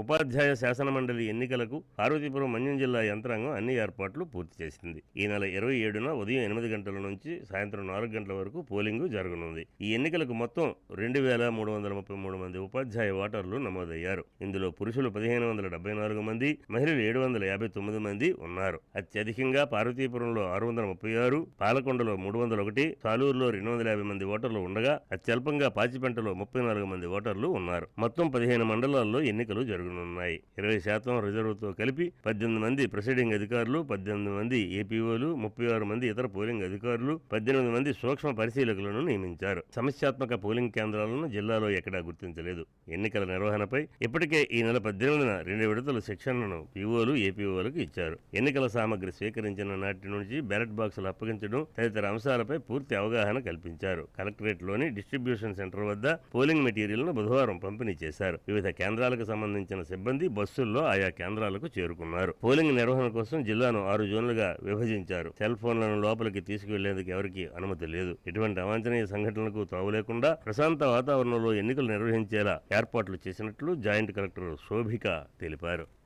ఉపాధ్యాయ శాసన మండలి ఎన్నికలకు పార్వతీపురం మన్యం జిల్లా యంత్రాంగం అన్ని ఏర్పాట్లు పూర్తి చేసింది. ఈ నెల ఇరవై ఏడున ఉదయం ఎనిమిది గంటల నుంచి సాయంత్రం నాలుగు గంటల వరకు పోలింగ్ జరగనుంది. ఈ ఎన్నికలకు మొత్తం రెండు వేల మూడు వందల ముప్పై మూడు మంది ఉపాధ్యాయ ఓటర్లు నమోదయ్యారు. ఇందులో పురుషులు పదిహేను వందల డెబ్బై నాలుగు మంది మహిళలు ఏడు వందల యాభై తొమ్మిది మంది ఉన్నారు. అత్యధికంగా పార్వతీపురంలో ఆరు వందల ముప్పై ఆరు పాలకొండలో మూడు వందల ఒకటి సాలూరులో రెండు వందల యాభై మంది ఓటర్లు ఉండగా అత్యల్పంగా పాచిపెంటలో ముప్పై నాలుగు మంది ఓటర్లు ఉన్నారు. మొత్తం పదిహేను మండలాల్లో ఎన్నికలు జరగనున్నాయి. ఇరవై శాతం రిజర్వ్తో కలిపి పద్దెనిమిది మంది ప్రిసైడింగ్ అధికారులు పద్దెనిమిది మంది ఏపీఓలు ముప్పై ఆరు మంది ఇతర పోలింగ్ అధికారులు పద్దెనిమిది మంది సూక్ష్మ పరిశీలకులను నియమించారు. సమస్యాత్మక పోలింగ్ కేంద్రాలను జిల్లాలో ఎక్కడా గుర్తించలేదు. ఎన్నికల నిర్వహణపై ఇప్పటికే ఈ నెల పద్దెనిమిదిన రెండు విడతల శిక్షణను పీఓలు ఏపీఓలకు ఇచ్చారు. ఎన్నికల సామగ్రి స్వీకరించిన నాటి నుంచి బ్యాలెట్ బాక్సులు అప్పగించడం తదితర అంశాలపై పూర్తి అవగాహన కల్పించారు. కలెక్టరేట్లోని డిస్ట్రిబ్యూషన్ సెంటర్ వద్ద పోలింగ్ మెటీరియల్ను బుధవారం పంపిణీ చేశారు. వివిధ కేంద్రాలకు సంబంధించిన సిబ్బంది బస్సుల్లో ఆయా కేంద్రాలకు చేరుకున్నారు. పోలింగ్ నిర్వహణ కోసం జిల్లాను ఆరు జోన్లుగా విభజించారు. సెల్ ఫోన్లను లోపలికి తీసుకువెళ్ళేందుకు ఎవరికీ అనుమతి లేదు. ఎటువంటి అవాంఛనీయ సంఘటనలకు తావు లేకుండా ప్రశాంత వాతావరణంలో ఎన్నికలు నిర్వహించేలా ఏర్పాట్లు చేసినట్లు జాయింట్ కలెక్టర్ శోభిక తెలిపారు.